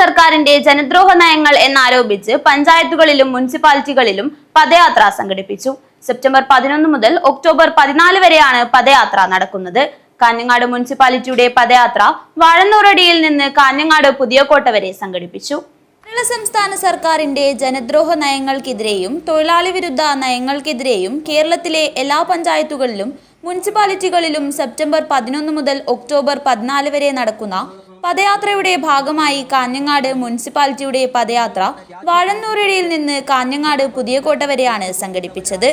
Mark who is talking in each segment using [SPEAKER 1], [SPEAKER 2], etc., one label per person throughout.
[SPEAKER 1] സർക്കാരിന്റെ ജനദ്രോഹ നയങ്ങൾ എന്നാരോപിച്ച് പഞ്ചായത്തുകളിലും മുനിസിപ്പാലിറ്റികളിലും പദയാത്ര സംഘടിപ്പിച്ചു. സെപ്റ്റംബർ പതിനൊന്ന് മുതൽ ഒക്ടോബർ പതിനാല് വരെയാണ് പദയാത്ര നടക്കുന്നത്. കാഞ്ഞങ്ങാട് മുനിസിപ്പാലിറ്റിയുടെ പദയാത്ര വാഴന്നൂറടിയിൽ നിന്ന് കാഞ്ഞങ്ങാട് പുതിയകോട്ട വരെ സംഘടിപ്പിച്ചു. കേരള സംസ്ഥാന സർക്കാരിന്റെ ജനദ്രോഹ നയങ്ങൾക്കെതിരെയും തൊഴിലാളി വിരുദ്ധ നയങ്ങൾക്കെതിരെയും കേരളത്തിലെ എല്ലാ പഞ്ചായത്തുകളിലും മുനിസിപ്പാലിറ്റികളിലും സെപ്റ്റംബർ പതിനൊന്ന് മുതൽ ഒക്ടോബർ പതിനാല് വരെ നടക്കുന്ന പദയാത്രയുടെ ഭാഗമായി കാഞ്ഞങ്ങാട് മുനിസിപ്പാലിറ്റിയുടെ പദയാത്ര വാഴന്നൂരിടയിൽ നിന്ന് കാഞ്ഞങ്ങാട് പുതിയകോട്ട വരെയാണ് സംഘടിപ്പിച്ചത്.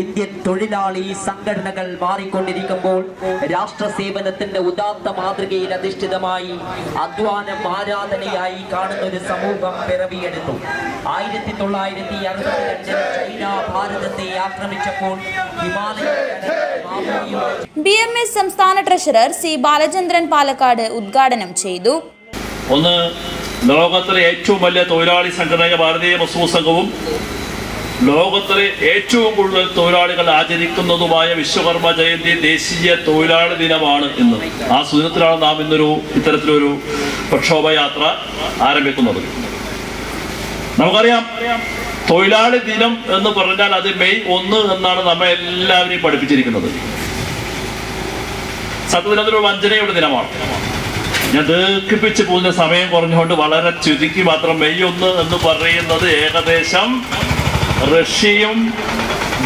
[SPEAKER 2] ഇന്ത്യൻ തൊഴിലാളി സംഘടനകൾ മാറിക്കൊണ്ടിരിക്കുമ്പോൾ രാഷ്ട്ര സേവനത്തിന്റെ ഉദാത്ത മാതൃകയിൽ അധിഷ്ഠിതമായി അധ്വാനം ആരാധനയായി കാണുന്ന ഒരു സമൂഹം പിറവിയെടുത്തു. ആയിരത്തി തൊള്ളായിരത്തി അറുപത്തിരണ്ടിൽ ചൈന ഭാരതത്തെ ആക്രമിച്ചപ്പോൾ ഹിമാലയ
[SPEAKER 1] ബി എം എസ് സംസ്ഥാന ട്രഷറർ സി ബാലചന്ദ്രൻ പാലക്കാട് ഉദ്ഘാടനം ചെയ്തു.
[SPEAKER 3] ഒന്ന് ലോകത്തിലെ ഏറ്റവും വലിയ തൊഴിലാളി സംഘടനയായ ഭാരതീയ മസൂർ സംഘവും ലോകത്തിലെ ഏറ്റവും കൂടുതൽ തൊഴിലാളികൾ ആചരിക്കുന്നതുമായ വിശ്വകർമ്മ ജയന്തി ദേശീയ തൊഴിലാളി ദിനമാണ് ഇന്ന്. ആ സുദിനത്തിലാണ് നാം ഇന്നൊരു ഇത്തരത്തിലൊരു പ്രക്ഷോഭയാത്ര ആരംഭിക്കുന്നത്. നമുക്കറിയാം തൊഴിലാളി ദിനം എന്ന് പറഞ്ഞാൽ അത് മെയ് ഒന്ന് എന്നാണ് നമ്മെ എല്ലാവരെയും പഠിപ്പിച്ചിരിക്കുന്നത്. സത്യത്തിൽ അതൊരു വഞ്ചനയുടെ ദിനമാണ്. ഞാൻ ദീർഘിപ്പിച്ച് പോകുന്ന സമയം കുറഞ്ഞുകൊണ്ട് വളരെ ചുരുക്കി മാത്രം മെയ് ഒന്ന് എന്ന് പറയുന്നത് ഏകദേശം റഷ്യയും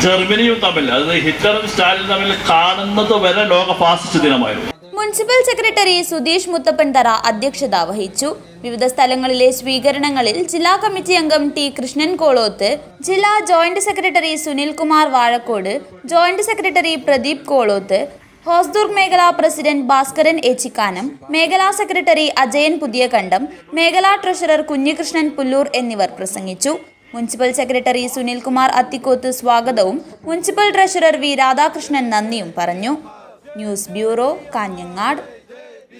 [SPEAKER 3] ജർമ്മനിയും തമ്മിൽ അത് ഹിറ്റ്ലറും സ്റ്റാലിനും തമ്മിൽ കാണുന്നത് വരെ ലോക ഫാസിസ്റ്റ് ദിനമായിരുന്നു.
[SPEAKER 1] മുനിസിപ്പൽ സെക്രട്ടറി സുധീഷ് മുത്തപ്പൻ തറ അധ്യക്ഷത വഹിച്ചു. വിവിധ സ്ഥലങ്ങളിലെ സ്വീകരണങ്ങളിൽ ജില്ലാ കമ്മിറ്റി അംഗം ടി കൃഷ്ണൻ കോളോത്ത് ജില്ലാ joint secretary Sunil Kumar Vazhakkode joint secretary Pradeep Koloth Hosdurg മേഖലാ പ്രസിഡന്റ് ഭാസ്കരൻ ഏച്ചിക്കാനം മേഖലാ സെക്രട്ടറി അജയൻ പുതിയകണ്ഠം മേഖലാ ട്രഷറർ കുഞ്ഞികൃഷ്ണൻ പുല്ലൂർ എന്നിവർ പ്രസംഗിച്ചു. മുനിസിപ്പൽ സെക്രട്ടറി സുനിൽകുമാർ അത്തിക്കോത്ത് സ്വാഗതവും മുനിസിപ്പൽ ട്രഷറർ വി രാധാകൃഷ്ണൻ നന്ദിയും പറഞ്ഞു. News bureau Kanhangad.